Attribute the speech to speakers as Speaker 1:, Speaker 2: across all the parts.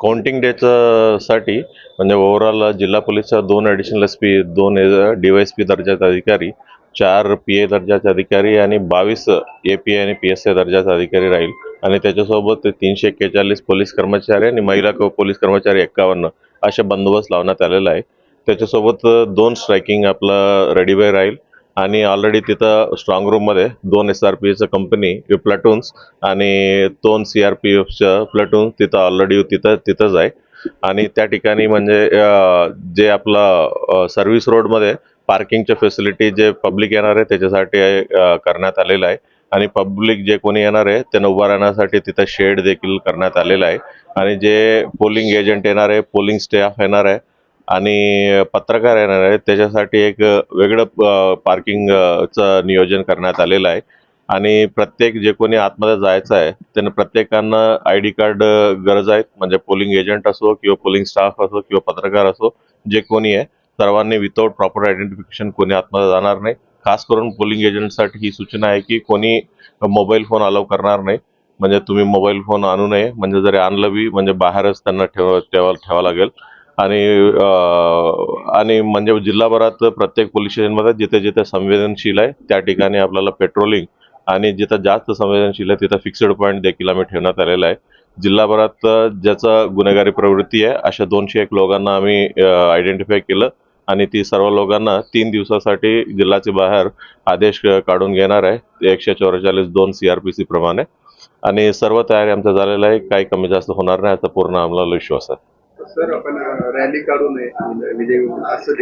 Speaker 1: Counting डेचं साठी म्हणजे ओव्हरऑल जिल्हा पोलीसच्या दोन ॲडिशनल एस पी दोन डी वाय एस पी दर्जाचे अधिकारी चार पी ए दर्जाचे अधिकारी आणि बावीस ए पी आय आणि पी एस आय दर्जाचे अधिकारी राहील. आणि त्याच्यासोबत तीनशे एक्केचाळीस पोलीस कर्मचारी आणि महिला पोलीस कर्मचारी एक्कावन्न असे बंदोबस्त लावण्यात आलेला आहे. त्याच्यासोबत दोन स्ट्रायकिंग आपलं रेडीबाय राहील. आणि ऑलरेडी तिथं स्ट्रॉंग रूममध्ये दोन एस आर पीचं कंपनी प्लटून्स आणि दोन सी आर पी एफचं प्लटून तिथं ऑलरेडी तिथं तिथंच आहे. आणि त्या ठिकाणी म्हणजे जे आपलं सर्व्हिस रोडमध्ये पार्किंगच्या फॅसिलिटी जे पब्लिक येणार आहे त्याच्यासाठी करण्यात आलेलं आहे. आणि पब्लिक जे कोणी येणार आहे त्यांना उभा राहण्यासाठी तिथं शेड देखील करण्यात आलेला आहे. आणि जे पोलिंग एजंट येणार आहे पोलिंग स्टाफ येणार आहे आणि पत्रकार येणार आहे त्याच्यासाठी एक वेगळं पार्किंगचं नियोजन करण्यात आलेलं आहे. आणि प्रत्येक जे कोणी आतमध्ये जायचं आहे त्यांना प्रत्येकांना आय डी कार्ड गरज आहेत. म्हणजे पोलिंग एजंट असो किंवा पोलिंग स्टाफ असो किंवा पत्रकार असो जे कोणी आहे सर्वांनी विदाऊट प्रॉपर आयडेंटिफिकेशन कोणी आतमध्ये जाणार नाही. खास करून पोलिंग एजंटसाठी ही सूचना आहे की कोणी मोबाईल फोन अलाव करणार नाही. म्हणजे तुम्ही मोबाईल फोन आणू नये. म्हणजे जरी आणलं बी म्हणजे बाहेरच त्यांना ठेवा ठेवा ठेवावं लागेल. आणि आणि म्हणजे जिल्हाभरात प्रत्येक पोलीस स्टेशनमध्ये जिथे जिथे संवेदनशील आहे त्या ठिकाणी आपल्याला पेट्रोलिंग आणि जिथं जास्त संवेदनशील आहे तिथं फिक्स्ड पॉईंट देखील आम्ही ठेवण्यात आलेला आहे. जिल्हाभरात ज्याचं गुन्हेगारी प्रवृत्ती आहे अशा दोनशे एक लोकांना आम्ही आयडेंटिफाय केलं आणि ती सर्व लोकांना तीन दिवसासाठी जिल्ह्याच्या बाहेर आदेश काढून घेणार आहे एकशे चौवेचाळीस दोन सी आर पी सी प्रमाणे. आणि सर्व तयारी आमचं झालेलं आहे काही कमी जास्त होणार नाही याचा पूर्ण आम्हाला विश्वास आहे.
Speaker 2: सर आपण रॅली काढू नये. विजय असं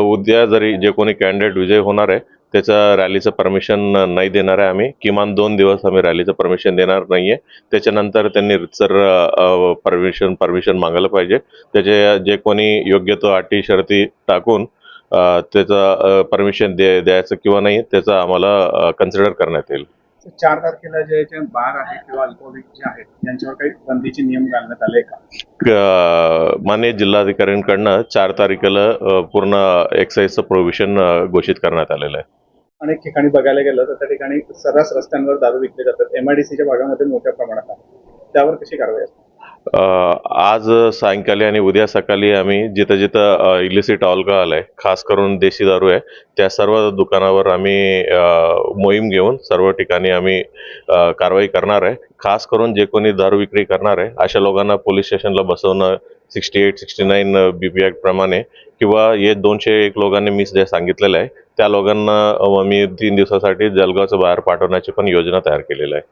Speaker 1: उद्या जरी जे कोणी कॅन्डिडेट विजय होणार आहे त्याचं रॅलीचं परमिशन नाही देणार आहे आम्ही. किमान दोन दिवस आम्ही रॅलीचं परमिशन देणार नाहीये. त्याच्यानंतर त्यांनी रितसर परमिशन परमिशन मागायला पाहिजे. त्याचे जे कोणी योग्य तो अटी शर्ती टाकून त्याचं परमिशन दे द्यायचं किंवा नाही त्याचं आम्हाला कन्सिडर करण्यात येईल.
Speaker 2: चार तारखेला जे जे बार आहे किंवा अल्कोहोलिक जे आहेत यांच्यावर काही बंदीचे नियम घालण्यात आले का?
Speaker 1: माननीय जिल्हाधिकाऱ्यांकडनं चार तारखेला पूर्ण एक्साईजचं प्रोव्हिजन घोषित करण्यात आलेलं आहे.
Speaker 2: अनेक ठिकाणी बघायला गेलं तर त्या ठिकाणी सर्रास रस्त्यांवर दारू विकले जातात. एमआयडीसीच्या भागामध्ये मोठ्या प्रमाणात आहे. त्यावर कशी कारवाई असते?
Speaker 1: आज सायंकाळी आणि उद्या सकाळी आम्ही जिथं जिथं इलिसिट अल्कोहोल आहे खास करून देशी दारू आहे त्या सर्व दुकानावर आम्ही मोहीम घेऊन सर्व ठिकाणी आम्ही कारवाई करणार आहे. खास करून जे कोणी दारू विक्री करणार आहे अशा लोकांना पोलीस स्टेशनला बसवणं sixty eight sixty nine B P act प्रमाणे किंवा हे दोनशे एक लोकांनी मी जे सांगितलेलं आहे त्या लोकांना मी तीन दिवसासाठी जलगावचं बाहेर पाठवण्याची पण योजना तयार केलेली आहे.